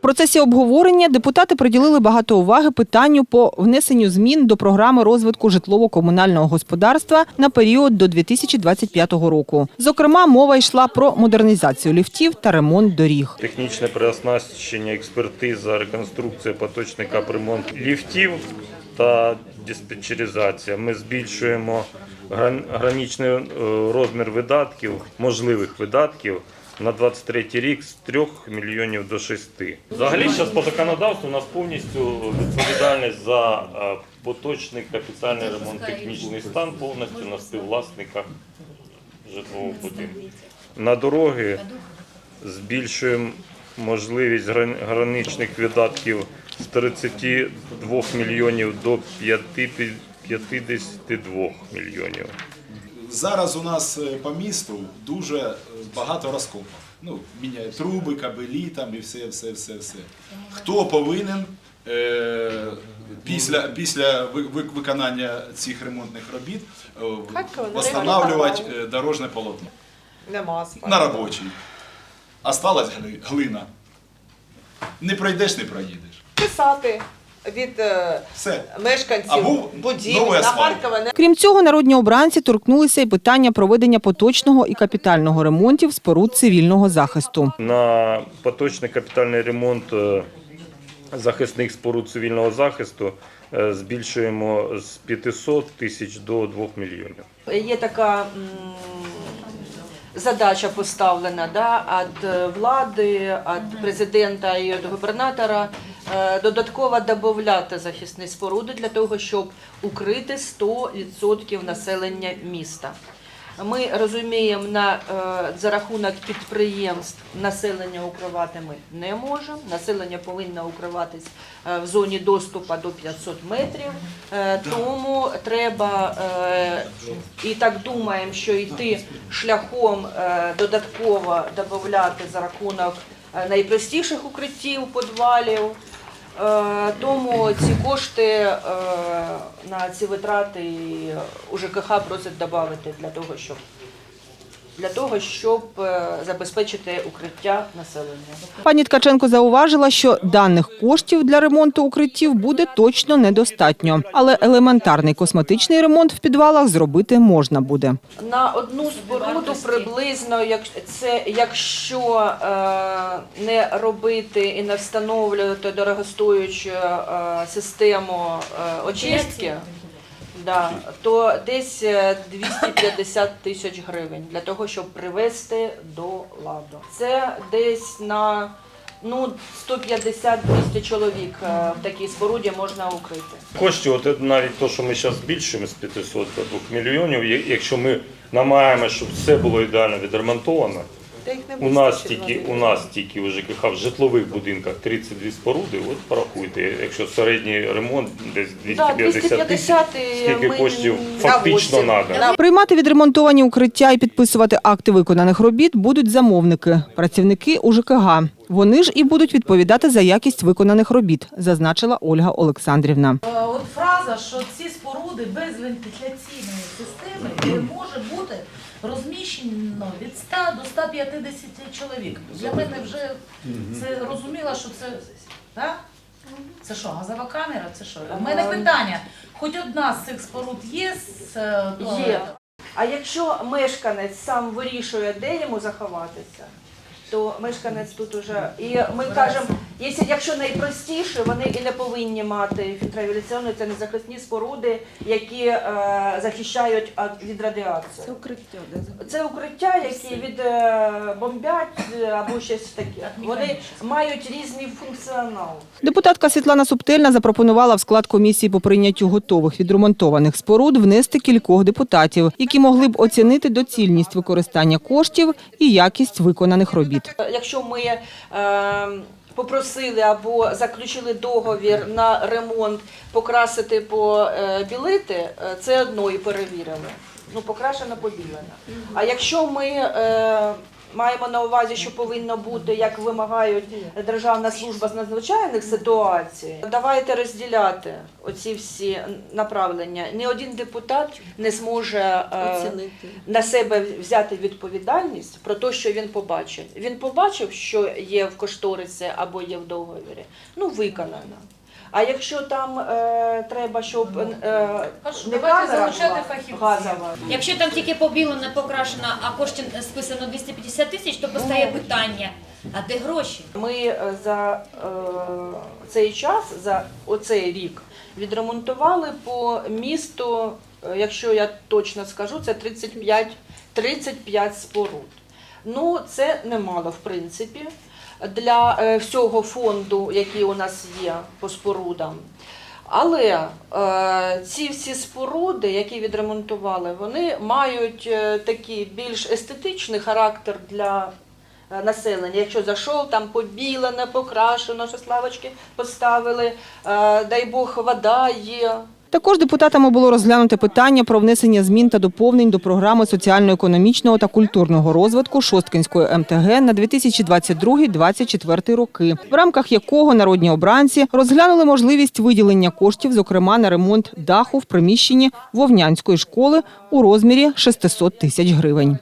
В процесі обговорення депутати приділили багато уваги питанню по внесенню змін до програми розвитку житлово-комунального господарства на період до 2025 року. Зокрема, мова йшла про модернізацію ліфтів та ремонт доріг. Технічне переоснащення, експертиза, реконструкція, поточний капремонт ліфтів та диспетчеризація. Ми збільшуємо гран- граничний е, розмір видатків, можливих видатків на 23 рік з 3 мільйонів до 6. Взагалі зараз по законодавству у нас повністю відповідальність за е, поточний капітальний ремонт технічний стан повністю на співвласниках житлового будинку. На дороги збільшуємо можливість граничних видатків з 32 мільйонів до 5 52 мільйонів. Зараз у нас е, по місту дуже багато розкопів. Ну, міняють труби, кабелі там і все, все, все, все. Хто повинен е, після, після ви- ви- виконання цих ремонтних робіт е, встановлювати е, дорожне полотно Нема на робочий. Осталась гли- глина. Не пройдеш, не проїдеш. Писати від е, Все. мешканців Або будівель новий на асфальт. Харкова. не- Крім цього, народні обранці торкнулися і питання проведення поточного і капітального ремонтів споруд цивільного захисту. На поточний капітальний ремонт е, захисних споруд цивільного захисту е, збільшуємо з 500 тисяч до 2 мільйонів. Є така м, задача поставлена да, від влади, від президента і від губернатора додатково додати захисні споруди для того, щоб укрити 100% населення міста. Ми розуміємо, на, е, за рахунок підприємств населення укривати ми не можемо. Населення повинно укриватись е, в зоні доступу до 500 метрів. Е, Тому треба е, і так думаємо, що йти шляхом е, додатково додати за рахунок е, найпростіших укриттів, підвалів. Е, Тому ці кошти е, на ці витрати у ЖКХ просять додати для того, щоб для того, щоб е, забезпечити укриття населення. Пані Ткаченко зауважила, що даних коштів для ремонту укриттів буде точно недостатньо, але елементарний косметичний ремонт в підвалах зробити можна буде. На одну споруду приблизно, як це якщо е, не робити і не встановлювати дорогостоючу е, систему очистки, да, то десь е, 250 тисяч гривень для того, щоб привести до ладу. Це десь на ну 150-200 чоловік е, в такій споруді можна укрити. Коштів, от навіть те, що ми зараз збільшуємо з 500 до 2 мільйонів, якщо ми намагаємося, щоб все було ідеально відремонтовано, Та їх не у нас тільки у нас тільки у ЖКХ в житлових будинках 32 споруди. От порахуйте, якщо середній ремонт десь Да, 250 тисяч, 250 скільки ми коштів фактично треба. Приймати відремонтовані укриття і підписувати акти виконаних робіт будуть замовники, працівники УЖКГ. Вони ж і будуть відповідати за якість виконаних робіт, зазначила Ольга Олександрівна. Е, От фраза, що ці споруди без вентиляційної системи не може бути розміщено від 100 до 150 чоловік. Для мене вже це зрозуміло, що це так? Це що, газова камера? Це що? У мене питання. Хоч одна з цих споруд є з е, Є. туалетом? А якщо мешканець сам вирішує, де йому заховатися, то мешканець тут уже. І ми кажемо, якщо, якщо найпростіше, вони і не повинні мати фільтравіляційні, це незахисні споруди, які е, захищають ад- від радіації. Це укриття, Це укриття, які від е, бомбять е, або щось таке. Вони мають різний функціонал. Депутатка Світлана Субтильна запропонувала в склад комісії по прийняттю готових відремонтованих споруд внести кількох депутатів, які могли б оцінити доцільність використання коштів і якість виконаних робіт. Якщо ми е, попросили або заключили договір на ремонт покрасити побілити, е, це одно і перевірили. Ну, покрашена побілена. А якщо ми е, маємо на увазі, що повинно бути, як вимагають Державна служба з надзвичайних ситуацій. Давайте розділяти оці всі направлення. Ні один депутат не зможе е, на себе взяти відповідальність про те, що він побачив. Він побачив, що є в кошторисі або є в договорі. Ну, виконано. А якщо там е, треба, щоб е, Хорошо, не давайте камера залучати була фахівців. газова, Якщо там тільки побілено, покрашено, а коштів списано 250 тисяч, то постає питання, а де гроші? Ми е, за е, цей час, за оцей рік, відремонтували по місту, е, якщо я точно скажу, це 35, 35 споруд. Ну, це немало, в принципі, для е, всього фонду, який у нас є по спорудам. Але е, ці всі споруди, які відремонтували, вони мають е, такий більш естетичний характер для е, населення. Якщо зайшов, там побілено, покрашено, що славочки поставили, е, дай Бог, вода є. Також депутатами було розглянуте питання про внесення змін та доповнень до програми соціально-економічного та культурного розвитку Шосткинської МТГ на 2022-2024 роки, в рамках якого народні обранці розглянули можливість виділення коштів, зокрема на ремонт даху в приміщенні Вовнянської школи у розмірі 600 тисяч гривень.